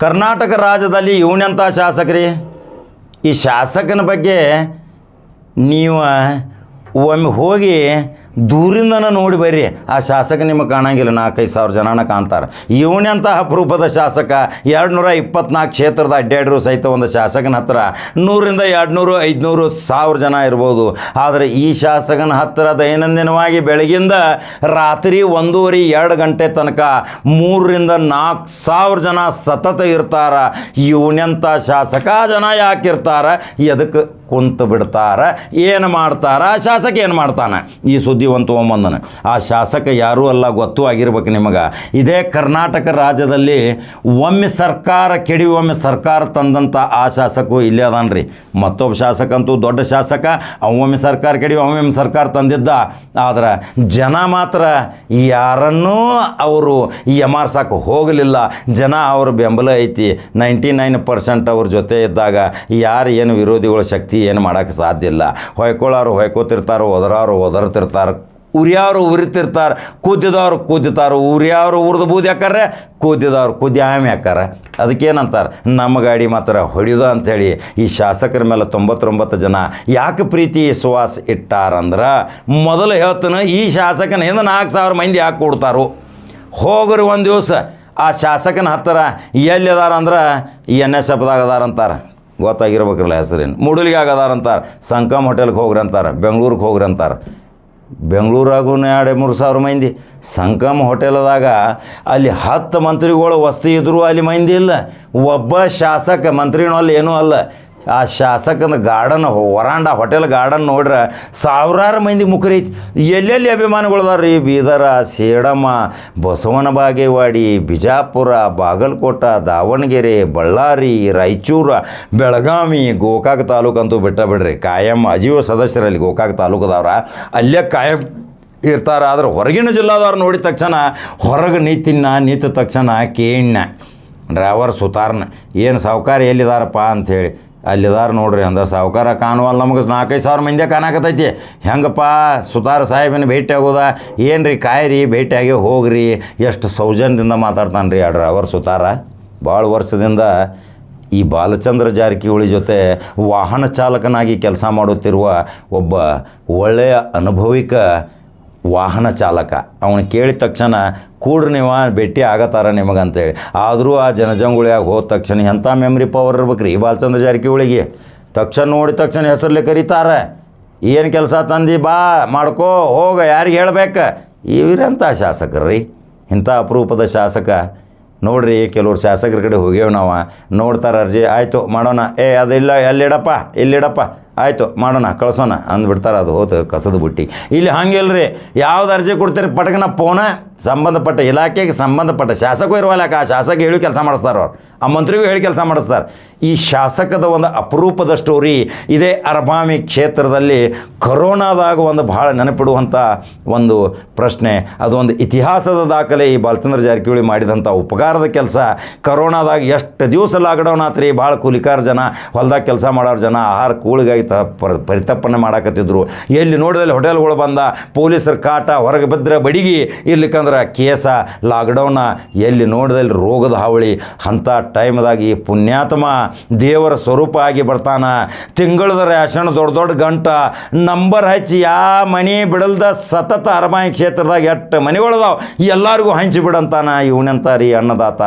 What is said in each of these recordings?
ಕರ್ನಾಟಕ ರಾಜ್ಯದಲ್ಲಿ ಇವನೆಂಥ ಶಾಸಕರಿ? ಈ ಶಾಸಕನ ಬಗ್ಗೆ ನೀವು ಒಮ್ಮೆ ಹೋಗಿ ದೂರಿಂದನ ನೋಡಿ ಬರ್ರಿ ಆ ಶಾಸಕ ನಿಮಗೆ ಕಾಣಂಗಿಲ್ಲ, ನಾಲ್ಕೈದು ಸಾವಿರ ಜನನ ಕಾಣ್ತಾರೆ. ಇವನಂತಹ ಅಪರೂಪದ ಶಾಸಕ ಎರಡು ನೂರ ಇಪ್ಪತ್ನಾಲ್ಕು ಕ್ಷೇತ್ರದ ಅಡ್ಡಾಡಿರು ಸಹಿತ ಒಂದು ಶಾಸಕನ ಹತ್ರ ನೂರಿಂದ ಎರಡು ನೂರು ಐದುನೂರು ಸಾವಿರ ಜನ ಇರ್ಬೋದು. ಆದರೆ ಈ ಶಾಸಕನ ಹತ್ತಿರ ದೈನಂದಿನವಾಗಿ ಬೆಳಗಿಂದ ರಾತ್ರಿ ಒಂದೂವರೆ, ಎರಡು ಗಂಟೆ ತನಕ ಮೂರರಿಂದ ನಾಲ್ಕು ಸಾವಿರ ಜನ ಸತತ ಇರ್ತಾರ. ಇವನೆಂಥ ಶಾಸಕ ಜನ ಯಾಕಿರ್ತಾರ ಎದಕ್ಕೆ ಕುಂತು ಬಿಡ್ತಾರ? ಏನು ಮಾಡ್ತಾರ? ಶಾಸಕ ಏನು ಮಾಡ್ತಾನೆ? ಈ ಸುದ್ದಿ ಒಂದು ತೊಗೊಂಬಂದನ. ಆ ಶಾಸಕ ಯಾರೂ ಅಲ್ಲ, ಗೊತ್ತೂ ಆಗಿರ್ಬೇಕು ನಿಮಗೆ. ಇದೇ ಕರ್ನಾಟಕ ರಾಜ್ಯದಲ್ಲಿ ಒಮ್ಮೆ ಸರ್ಕಾರ, ಕೆಡಿ ಒಮ್ಮೆ ಸರ್ಕಾರ ತಂದಂಥ ಆ ಶಾಸಕ ಇಲ್ಲೇ ಅದಾನ್ರಿ. ಮತ್ತೊಬ್ಬ ಶಾಸಕ ಅಂತೂ ದೊಡ್ಡ ಶಾಸಕ ಅವೊಮ್ಮೆ ಸರ್ಕಾರ ಕೆಡಿ ಒಮ್ಮೆ ಸರ್ಕಾರ ತಂದಿದ್ದ. ಆದ್ರೆ ಜನ ಮಾತ್ರ ಯಾರನ್ನೂ ಅವರು ಎಮಾರ್ಸಕ್ಕೆ ಹೋಗಲಿಲ್ಲ. ಜನ ಅವ್ರ ಬೆಂಬಲ ಐತಿ. ನೈಂಟಿ ನೈನ್ ಪರ್ಸೆಂಟ್ ಅವ್ರ ಜೊತೆ ಇದ್ದಾಗ ಯಾರು ಏನು ವಿರೋಧಿಗಳ ಶಕ್ತಿ ಏನು ಮಾಡೋಕ್ಕೆ ಸಾಧ್ಯ ಇಲ್ಲ. ಹೊಯ್ಕೊಳ್ಳೋರು ಹೊಯ್ಕೋತಿರ್ತಾರೋ, ಒದರೋರು ಒದರ್ತಿರ್ತಾರೆ ಉರಿಯವ್ರು ಉರಿತಿರ್ತಾರೆ ಕೂದಿದವ್ರು ಕೂದಿತಾರೆ ಉರಿಯವ್ರು ಉರಿದು ಬೂದಿ ಹಾಕಾರೆ ಕೂದಿದವ್ರು ಕುದಿ ಆಮೆ ಹಾಕಾರ ಅದಕ್ಕೇನಂತಾರೆ? ನಮ್ಮ ಗಾಡಿ ಮಾತ್ರ ಹೊಡಿದು ಅಂಥೇಳಿ ಈ ಶಾಸಕರ ಮೇಲೆ ತೊಂಬತ್ತೊಂಬತ್ತು ಜನ ಯಾಕೆ ಪ್ರೀತಿ ವಿಶ್ವಾಸ ಇಟ್ಟಾರಂದ್ರೆ ಮೊದಲು ಹೇಳ್ತಾನೆ, ಈ ಶಾಸಕನ ಹಿಂದೆ ನಾಲ್ಕು ಸಾವಿರ ಮಂದಿ ಯಾಕೆ ಕೊಡ್ತಾರೋ? ಹೋಗ್ರಿ ಒಂದು ದಿವಸ, ಆ ಶಾಸಕನ ಹತ್ತಿರ ಎಲ್ಲಿ ಅದಾರ ಅಂದ್ರೆ ಎನ್ ಎಸ್ ಎಫ್ದಾಗ ಅದಾರ ಅಂತಾರೆ. ಹೆಸರೇನು. ಮುಡುಲಿಗೆ ಆಗದಾರಂತಾರೆ ಸಂಕಮ್ ಹೋಟೆಲ್ಗೆ ಹೋಗ್ರಿ ಅಂತಾರೆ. ಬೆಂಗ್ಳೂರಿಗೆ ಹೋಗ್ರಿ ಅಂತಾರೆ. ಬೆಂಗಳೂರಾಗೂ ಎರಡು ಮೂರು ಸಾವಿರ ಮಂದಿ. ಸಂಕಮ್ ಹೋಟೆಲ್ದಾಗ ಅಲ್ಲಿ ಹತ್ತು ಮಂತ್ರಿಗಳು ವಸ್ತು ಇದ್ದರೂ ಅಲ್ಲಿ ಮಂದಿ ಇಲ್ಲ. ಒಬ್ಬ ಶಾಸಕ ಮಂತ್ರಿನೂ ಅಲ್ಲ ಏನೂ ಅಲ್ಲ. ಆ ಶಾಸಕನ ಗಾರ್ಡನ್, ವರಾಂಡ ಹೋಟೆಲ್ ಗಾರ್ಡನ್ ನೋಡ್ರೆ ಸಾವಿರಾರು ಮಂದಿ ಮುಖರೈತಿ ಎಲ್ಲೆಲ್ಲಿ ಅಭಿಮಾನಿಗಳದಾರ ರೀ ಬೀದರ ಸೇಡಮ್ಮ ಬಸವನ ಬಾಗೇವಾಡಿ ಬಿಜಾಪುರ, ಬಾಗಲಕೋಟ, ದಾವಣಗೆರೆ, ಬಳ್ಳಾರಿ, ರಾಯಚೂರು, ಬೆಳಗಾವಿ, ಗೋಕಾಕ್ ತಾಲೂಕು ಅಂತೂ ಬಿಟ್ಟ ಬಿಡ್ರಿ. ಕಾಯಂ ಅಜೀವ ಸದಸ್ಯರಲ್ಲಿ ಗೋಕಾಕ್ ತಾಲೂಕದವ್ರ. ಅಲ್ಲೇ ಕಾಯಂ ಇರ್ತಾರೆ. ಆದ್ರೆ ಹೊರಗಿನ ಜಿಲ್ಲಾದವ್ರು ನೋಡಿದ ತಕ್ಷಣ ಹೊರಗೆ ನಿಂತಿನ ನಿಂತ ತಕ್ಷಣ ಕೇಣ್ಣ ಡ್ರೈವರ್ ಸುತಾರ್ನ, ಏನು ಸಾವುಕಾರ ಎಲ್ಲಿದಾರಪ್ಪ? ಅಂಥೇಳಿ ಅಲ್ಲಿದಾರ ನೋಡ್ರಿ ಅಂದ ಸಾವುಕಾರ ಕಾಣುವಲ್ಲ ನಮಗೆ ನಾಲ್ಕೈದು ಸಾವಿರ ಮಂದಿ ಕಾಣಕತ್ತೈತಿ. ಹೆಂಗಪ್ಪ, ಸುತಾರ ಸಾಹೇಬಿನ ಭೇಟಿ ಆಗೋದ? ಏನು ರೀ ಕಾಯ್ರಿ, ಭೇಟಿಯಾಗಿ ಹೋಗ್ರಿ. ಎಷ್ಟು ಸೌಜನ್ಯದಿಂದ ಮಾತಾಡ್ತಾನೆ ರೀ ಆ ಡ್ರೈವರ್ ಸುತಾರ? ಭಾಳ ವರ್ಷದಿಂದ ಈ ಬಾಲಚಂದ್ರ ಜಾರಕಿಹೊಳಿ ಜೊತೆ ವಾಹನ ಚಾಲಕನಾಗಿ ಕೆಲಸ ಮಾಡುತ್ತಿರುವ ಒಬ್ಬ ಒಳ್ಳೆಯ ಅನುಭವಿಕ ವಾಹನ ಚಾಲಕ. ಅವನು ಕೇಳಿದ ತಕ್ಷಣ ಕೂಡ್ರಿ ನೀವು ಭೇಟಿ ಆಗತ್ತಾರ ನಿಮಗಂತೇಳಿ. ಆದರೂ ಆ ಜನಜಂಗುಳಿಯಾಗ ಹೋದ ತಕ್ಷಣ ಎಂಥ ಮೆಮ್ರಿ ಪವರ್ ಇರ್ಬೇಕು ರೀ ಬಾಲಚಂದ್ರ ಜಾರಕಿಹೊಳಿಗೆ? ತಕ್ಷಣ ನೋಡಿದ ತಕ್ಷಣ ಹೆಸರಲ್ಲಿ ಕರೀತಾರೆ. ಏನು ಕೆಲಸ ತಂದು ಬಾ, ಮಾಡ್ಕೋ, ಹೋಗ, ಯಾರಿಗೆ ಹೇಳ್ಬೇಕು? ಇವ್ರಂಥ ಶಾಸಕರು ರೀ ಇಂಥ ಅಪರೂಪದ ಶಾಸಕ. ನೋಡ್ರಿ, ಕೆಲವ್ರು ಶಾಸಕರ ಕಡೆ ಹೋಗ್ಯೇವು ನಾವು. ನೋಡ್ತಾರೆ ಅರ್ಜಿ, ಆಯಿತು ಮಾಡೋಣ. ಏ, ಅದಿಲ್ಲ, ಎಲ್ಲಿಡಪ್ಪ ಇಲ್ಲಿಡಪ್ಪ ಆಯಿತು ಮಾಡೋಣ, ಕಳಿಸೋಣ ಅಂದ್ಬಿಡ್ತಾರೆ ಅದು ಹೋತು ಕಸದ ಬುಟ್ಟಿ. ಇಲ್ಲಿ ಹಂಗಿಲ್ರಿ, ಯಾವ್ದು ಅರ್ಜಿ ಕೊಡ್ತೀರಿ? ಪಟಕನ ಪೋನ, ಸಂಬಂಧಪಟ್ಟ ಇಲಾಖೆಗೆ ಸಂಬಂಧಪಟ್ಟ ಶಾಸಕರು ಇರುವಲ್ಲ, ಆ ಶಾಸಕ ಹೇಳಿ ಕೆಲಸ ಮಾಡಿಸ್ತಾರೆ ಅವ್ರು. ಆ ಮಂತ್ರಿಗೂ ಹೇಳಿ ಕೆಲಸ ಮಾಡಿಸ್ತಾರೆ. ಈ ಶಾಸಕದ ಒಂದು ಅಪರೂಪದ ಸ್ಟೋರಿ ಇದೇ ಅರಬಾಮಿ ಕ್ಷೇತ್ರದಲ್ಲಿ ಕರೋನಾದಾಗ ಒಂದು ಭಾಳ ನೆನಪಿಡುವಂಥ ಒಂದು ಪ್ರಶ್ನೆ. ಅದೊಂದು ಇತಿಹಾಸದ ದಾಖಲೆ, ಈ ಬಾಲಚಂದ್ರ ಜಾರಕಿಹೊಳಿ ಮಾಡಿದಂಥ ಉಪಕಾರದ ಕೆಲಸ. ಕರೋನಾದಾಗ ಎಷ್ಟು ದಿವಸ ಲಾಕ್ಡೌನ್ ಆತ್ರಿ? ಭಾಳ ಕೂಲಿಕಾರ ಜನ, ಹೊಲ್ದಾಗ ಕೆಲಸ ಮಾಡೋರು ಜನ, ಆಹಾರ ಕೂಳಿಗಾಗಿ ತ ಪರ ಮಾಡಾಕತ್ತಿದ್ರು. ಎಲ್ಲಿ ನೋಡಿದಲ್ಲಿ ಹೋಟೆಲ್ಗಳು ಬಂದ, ಪೊಲೀಸರ ಕಾಟ ಹೊರಗೆ ಬಿದ್ದರೆ ಬಡಿಗಿ, ಇರ್ಲಿಕ್ಕಂದ್ರೆ ಕೇಸ, ಲಾಕ್ಡೌನ, ಎಲ್ಲಿ ನೋಡಿದಲ್ಲಿ ರೋಗದ ಹಾವಳಿ. ಅಂಥ ಟೈಮ್ದಾಗಿ ಪುಣ್ಯಾತ್ಮ ದೇವರ ಸ್ವರೂಪ ಆಗಿ ಬರ್ತಾನ. ತಿಂಗಳದ ರೇಷನ್ ದೊಡ್ಡ ದೊಡ್ಡ ಗಂಟ, ನಂಬರ್ ಹಚ್ಚಿ ಯಾ ಮನೆ ಬಿಡಲ್ದ ಸತತ ಅರಮಾಯಿ ಕ್ಷೇತ್ರದಾಗ ಎಷ್ಟು ಮನೆಗಳದಾವ, ಎಲ್ಲರಿಗೂ ಹಂಚಿ ಬಿಡಂತಾನ ರೀ ಅನ್ನದಾತ.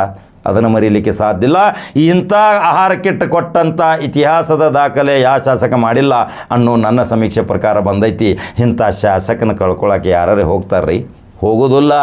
ಅದನ್ನು ಮರೀಲಿಕ್ಕೆ ಸಾಧ್ಯ ಇಲ್ಲ. ಇಂಥ ಆಹಾರ ಕಿಟ್ ಕೊಟ್ಟಂಥ ಇತಿಹಾಸದ ದಾಖಲೆ ಯಾವ ಶಾಸಕ ಮಾಡಿಲ್ಲ ಅನ್ನೋ ನನ್ನ ಸಮೀಕ್ಷೆ ಪ್ರಕಾರ ಬಂದೈತಿ. ಇಂಥ ಶಾಸಕನ ಕಳ್ಕೊಳ್ಳೋಕೆ ಯಾರೇ ಹೋಗ್ತಾರ್ರಿ? ಹೋಗೋದಿಲ್ಲ.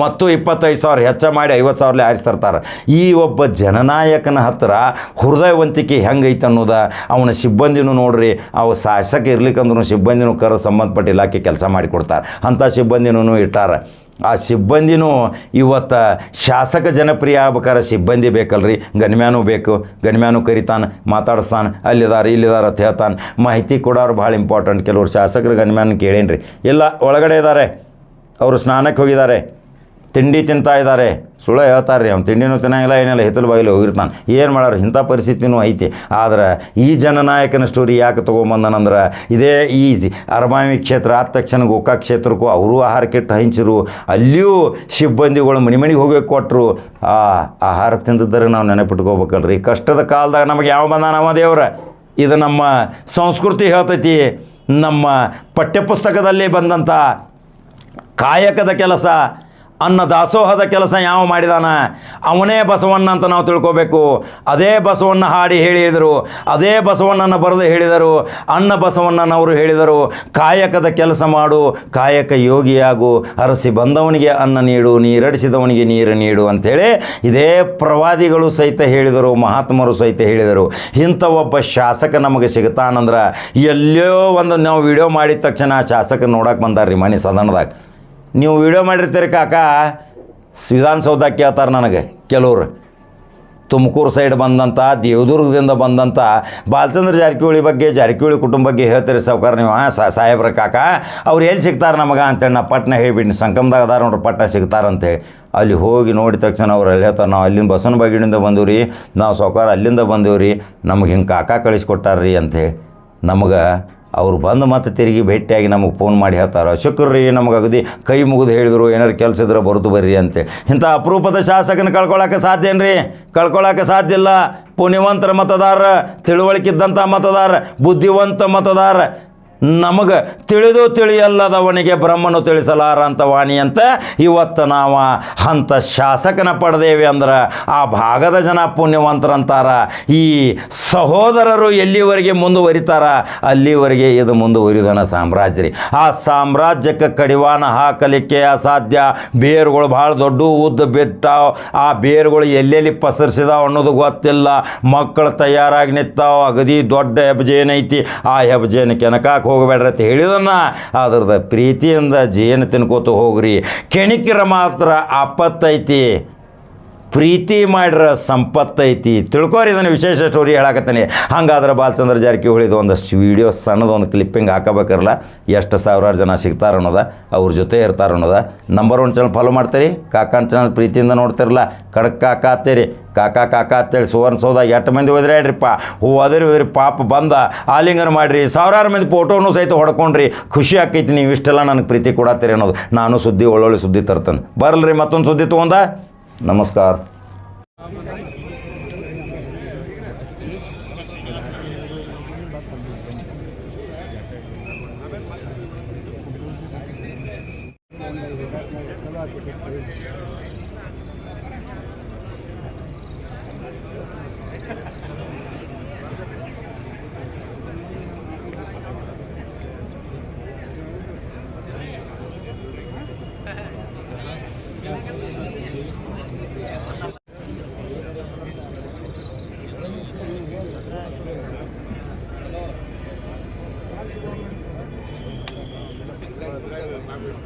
ಮತ್ತು ಇಪ್ಪತ್ತೈದು ಸಾವಿರ ಹೆಚ್ಚ ಮಾಡಿ ಐವತ್ತು ಸಾವಿರ ಆರಿಸ್ತಿರ್ತಾರೆ. ಈ ಒಬ್ಬ ಜನನಾಯಕನ ಹತ್ತಿರ ಹೃದಯವಂತಿಕೆ ಹೆಂಗೈತೆ ಅನ್ನೋದ ಅವನ ಸಿಬ್ಬಂದಿನೂ ನೋಡ್ರಿ. ಅವ ಶಾಸಕ ಇರ್ಲಿಕ್ಕಂದ್ರೂ ಸಿಬ್ಬಂದಿನೂ ಕರೆ ಸಂಬಂಧಪಟ್ಟ ಇಲಾಖೆ ಕೆಲಸ ಮಾಡಿಕೊಡ್ತಾರೆ. ಅಂಥ ಸಿಬ್ಬಂದಿನೂ ಇಟ್ಟಾರೆ. ಆ ಸಿಬ್ಬಂದಿನೂ ಇವತ್ತು ಶಾಸಕ ಜನಪ್ರಿಯ ಆಗ್ಬೇಕಾದ್ರೆ ಸಿಬ್ಬಂದಿ ಬೇಕಲ್ರಿ. ಗನ್ಮ್ಯಾನು ಬೇಕು ಗನ್ಮ್ಯಾನು ಕರಿತಾನೆ ಮಾತಾಡಿಸ್ತಾನೆ ಅಲ್ಲಿದಾರ, ಇಲ್ಲಿದಾರ ಅಂತ ಹೇಳ್ತಾನೆ. ಮಾಹಿತಿ ಕೊಡೋರು ಭಾಳ ಇಂಪಾರ್ಟೆಂಟ್ ಕೆಲವರು ಶಾಸಕರು ಗನ್ಮ್ಯಾನ್ ಕೇಳೇನ್ರಿ. ಇಲ್ಲ, ಒಳಗಡೆ ಇದ್ದಾರೆ ಅವರು ಸ್ನಾನಕ್ಕೆ ಹೋಗಿದ್ದಾರೆ. ತಿಂಡಿ ತಿಂತಾ ಇದ್ದಾರೆ. ಸುಳ್ಳು ಹೇಳ್ತಾರೆ ರೀ ಅವ್ನು ತಿಂಡಿನೂ ತಿನ್ನಂಗಿಲ್ಲ, ಏನಿಲ್ಲ ಹಿತ್ತಲು ಬಾಗಿಲು ಹೋಗಿರ್ತಾನೆ. ಏನು ಮಾಡ್ಯಾರ? ಇಂಥ ಪರಿಸ್ಥಿತಿನೂ ಐತಿ. ಆದ್ರೆ ಈ ಜನನಾಯಕನ ಸ್ಟೋರಿ ಯಾಕೆ ತೊಗೊಂಬಂದನಂದ್ರೆ, ಇದೇ ಈ ಅರಮಾಮಿ ಕ್ಷೇತ್ರ ಆದ ತಕ್ಷಣ ಗೋಕಾ ಕ್ಷೇತ್ರಕ್ಕೂ ಅವರು ಆಹಾರ ಕೆಟ್ಟು ಹಂಚಿರು. ಅಲ್ಲಿಯೂ ಸಿಬ್ಬಂದಿಗಳು ಮನೆ ಮನೆಗೆ ಹೋಗ್ಬೇಕು ಕೊಟ್ಟರು ಆ ಆಹಾರ ತಿಂದಿದ್ದರೆ ನಾವು ನೆನಪಿಟ್ಕೋಬೇಕಲ್ರಿ. ಕಷ್ಟದ ಕಾಲದಾಗ ನಮಗೆ ಯಾವ ಬಂದ ನಮ್ಮ ದೇವ್ರ? ಇದು ನಮ್ಮ ಸಂಸ್ಕೃತಿ ಹೇಳ್ತೈತಿ. ನಮ್ಮ ಪಠ್ಯಪುಸ್ತಕದಲ್ಲಿ ಬಂದಂಥ ಕಾಯಕದ ಕೆಲಸ. ಅನ್ನ ದಾಸೋಹದ ಕೆಲಸ ಯಾವ ಮಾಡಿದಾನ? ಅವನೇ ಬಸವಣ್ಣ ಅಂತ ನಾವು ತಿಳ್ಕೋಬೇಕು. ಅದೇ ಬಸವಣ್ಣ ಹಾಡಿ ಹೇಳಿದರು. ಅದೇ ಬಸವಣ್ಣನ ಬರೆದು ಹೇಳಿದರು. ಅನ್ನ ಬಸವಣ್ಣನವರು ಹೇಳಿದರು. ಕಾಯಕದ ಕೆಲಸ ಮಾಡು. ಕಾಯಕ ಯೋಗಿಯಾಗು. ಅರಸಿ ಬಂದವನಿಗೆ ಅನ್ನ ನೀಡು. ನೀರಡಿಸಿದವನಿಗೆ ನೀರು ನೀಡು ಅಂಥೇಳಿ ಇದೇ ಪ್ರವಾದಿಗಳು ಸಹಿತ ಹೇಳಿದರು. ಮಹಾತ್ಮರು ಸಹಿತ ಹೇಳಿದರು. ಇಂಥ ಒಬ್ಬ ಶಾಸಕ ನಮಗೆ ಸಿಗ್ತಾನಂದ್ರೆ ಎಲ್ಲೋ ಒಂದು ನಾವು ವಿಡಿಯೋ ಮಾಡಿದ ತಕ್ಷಣ ಆ ಶಾಸಕ ನೋಡಕ್ಕೆ ಬಂದಾರ್ರಿ ಮನೆ ಸದನದಾಗ. ನೀವು ವಿಡಿಯೋ ಮಾಡಿರ್ತೀರಿ ಕಾಕ? ವಿಧಾನಸೌಧ ಕೇಳ್ತಾರೆ ನನಗೆ, ಕೆಲವರು. ತುಮಕೂರು ಸೈಡ್ ಬಂದಂಥ ದೇವದುರ್ಗದಿಂದ ಬಂದಂಥ ಬಾಲಚಂದ್ರ ಜಾರಕಿಹೊಳಿ ಬಗ್ಗೆ, ಜಾರಕಿಹೊಳಿ ಕುಟುಂಬ ಬಗ್ಗೆ ಹೇಳ್ತೀರಿ ಸೌಕಾರ ನೀವು ಹಾಂ ಸಾಹೇಬ್ರ ಕಾಕ? ಅವ್ರು ಎಲ್ಲಿ ಸಿಗ್ತಾರೆ ನಮಗೆ ಅಂತೇಳಿ ನಾ ಪಟ್ನ ಹೇಳ್ಬಿಟ್ಟು ಸಂಕಮದಾಗ ಅದಾರ ನೋಡ್ರಿ, ಪಟ್ನ ಸಿಗ್ತಾರೆ ಅಂತೇಳಿ. ಅಲ್ಲಿ ಹೋಗಿ ನೋಡಿದ ತಕ್ಷಣ ಅವ್ರು ಅಲ್ಲಿ ಹೇಳ್ತಾರೆ, ನಾವು ಅಲ್ಲಿಂದ ಬಸವನ ಬಾಗಿಡಿಂದ ಬಂದೀವಿ ರೀ ನಾವು ಸಾವ್ಕಾರ ಅಲ್ಲಿಂದ ಬಂದೀವಿ ರೀ ನಮಗೆ ಹಿಂಗೆ ಕಾಕ ಕಳಿಸ್ಕೊಟ್ಟಾರ್ರಿ ಅಂಥೇಳಿ ನಮಗೆ ಅವ್ರು ಬಂದು ಮತ್ತೆ ತಿರುಗಿ ಭೇಟಿಯಾಗಿ ನಮಗೆ ಫೋನ್ ಮಾಡಿ ಹೇಳ್ತಾರೆ, ಶುಕ್ರ್ರಿ, ನಮಗೆ ಅಗದಿ ಕೈ ಮುಗಿದು ಹೇಳಿದ್ರು ಏನಾರು ಕೆಲಸ ಇದ್ರೆ ಬರೆದು ಬರ್ರಿ ಅಂತೇಳಿ ಇಂಥ ಅಪರೂಪದ ಶಾಸಕನ ಕಳ್ಕೊಳಕ್ಕೆ ಸಾಧ್ಯ ಏನ್ರಿ? ಕಳ್ಕೊಳಕ್ಕೆ ಸಾಧ್ಯ ಇಲ್ಲ. ಪುಣ್ಯವಂತರ ಮತದಾರ ತಿಳುವಳಿಕಿದ್ದಂಥ ಮತದಾರ ಬುದ್ಧಿವಂತ ಮತದಾರ ನಮಗೆ ತಿಳಿದು ತಿಳಿಯಲ್ಲದವನಿಗೆ ಬ್ರಹ್ಮನು ತಿಳಿಸಲಾರ ಅಂತ ವಾಣಿ ಅಂತ ಇವತ್ತು ನಾವು ಅಂಥ ಶಾಸಕನ ಪಡೆದೇವೆ ಅಂದ್ರೆ ಆ ಭಾಗದ ಜನ ಪುಣ್ಯವಂತರಂತಾರ. ಈ ಸಹೋದರರು ಎಲ್ಲಿವರೆಗೆ ಮುಂದುವರಿತಾರ? ಅಲ್ಲಿವರೆಗೆ ಇದು ಮುಂದುವರಿದನ ಸಾಮ್ರಾಜ್ಯ ರೀ ಆ ಸಾಮ್ರಾಜ್ಯಕ್ಕೆ ಕಡಿವಾಣ ಹಾಕಲಿಕ್ಕೆ ಅಸಾಧ್ಯ. ಬೇರುಗಳು ಭಾಳ ದೊಡ್ಡ ಉದ್ದ ಬಿಟ್ಟಾವ. ಆ ಬೇರುಗಳು ಎಲ್ಲೆಲ್ಲಿ ಪಸರಿಸಿದಾವ ಅನ್ನೋದು ಗೊತ್ತಿಲ್ಲ. ಮಕ್ಕಳು ತಯಾರಾಗಿ ನಿಂತಾವ. ಅಗದಿ ದೊಡ್ಡ ಹೆಬ್ಜೇನೈತಿ ಆ ಹೆಬ್ಜೇನ ಕೆನಕಾಕ್ ಹೋಗಬೇಡ್ರಿ ಅಂತ ಹೇಳಿದನ್ನ. ಅದ್ರದ್ದು ಪ್ರೀತಿಯಿಂದ ಜೇನು ತಿನ್ಕೋತ ಹೋಗ್ರಿ. ಕೆಣಿಕಿರ ಮಾತ್ರ ಆಪತ್ತೈತಿ ಪ್ರೀತಿ ಮಾಡಿರ ಸಂಪತ್ತೈತಿ. ತಿಳ್ಕೊರಿ ಇದನ್ನು ವಿಶೇಷ ಸ್ಟೋರಿ ಹೇಳಕತ್ತೀನಿ. ಹಂಗಾದ್ರೆ ಬಾಲಚಂದ್ರ ಜಾರಕಿಹೊಳಿದು ಒಂದಷ್ಟು ವೀಡಿಯೋ ಸಣ್ಣದು ಒಂದು ಕ್ಲಿಪ್ಪಿಂಗ್ ಹಾಕಬೇಕಿರಲ್ಲ? ಎಷ್ಟು ಸಾವಿರಾರು ಜನ ಸಿಗ್ತಾರೆ ಅನ್ನೋದ, ಅವ್ರ ಜೊತೆ ಇರ್ತಾರೆ ಅನ್ನೋದ. ನಂಬರ್ ಒನ್ ಚಾನಲ್ ಫಾಲೋ ಮಾಡ್ತೀರಿ? ಕಾಕಾನ್ ಚಾನಲ್ ಪ್ರೀತಿಯಿಂದ ನೋಡ್ತಿರಲ್ಲ. ಕಡಕ್ ಕಾಕ ಹತ್ತೀರಿ. ಕಾಕಾ ಕಾಕ ಅಂತೇಳಿ ಸುವರ್ಣ ಎಷ್ಟು ಮಂದಿ ಹೋದ್ರೆ ಹೇಳ್ರಿಪ್ಪ? ಹೋದ್ರಿ ಹೋದ್ರಿ, ಪಾಪ ಬಂದ. ಆಲಿಂಗನ ಮಾಡಿರಿ. ಸಾವಿರಾರು ಮಂದಿ ಫೋಟೋನು ಸಹಿತ ಹೊಡ್ಕೊಂಡ್ರಿ. ಖುಷಿ ಆಕೈತಿ ನೀವು ಇಷ್ಟೆಲ್ಲ ನನಗೆ ಪ್ರೀತಿ ಕೊಡತ್ತೀರಿ ಅನ್ನೋದು. ನಾನು ಸುದ್ದಿ ಒಳ್ಳೊಳ್ಳೆ ಸುದ್ದಿ ತರ್ತೇನೆ. ಬರಲ್ರಿ ಮತ್ತೊಂದು ಸುದ್ದಿ ತೊಗೊಂಡ? नमस्कार।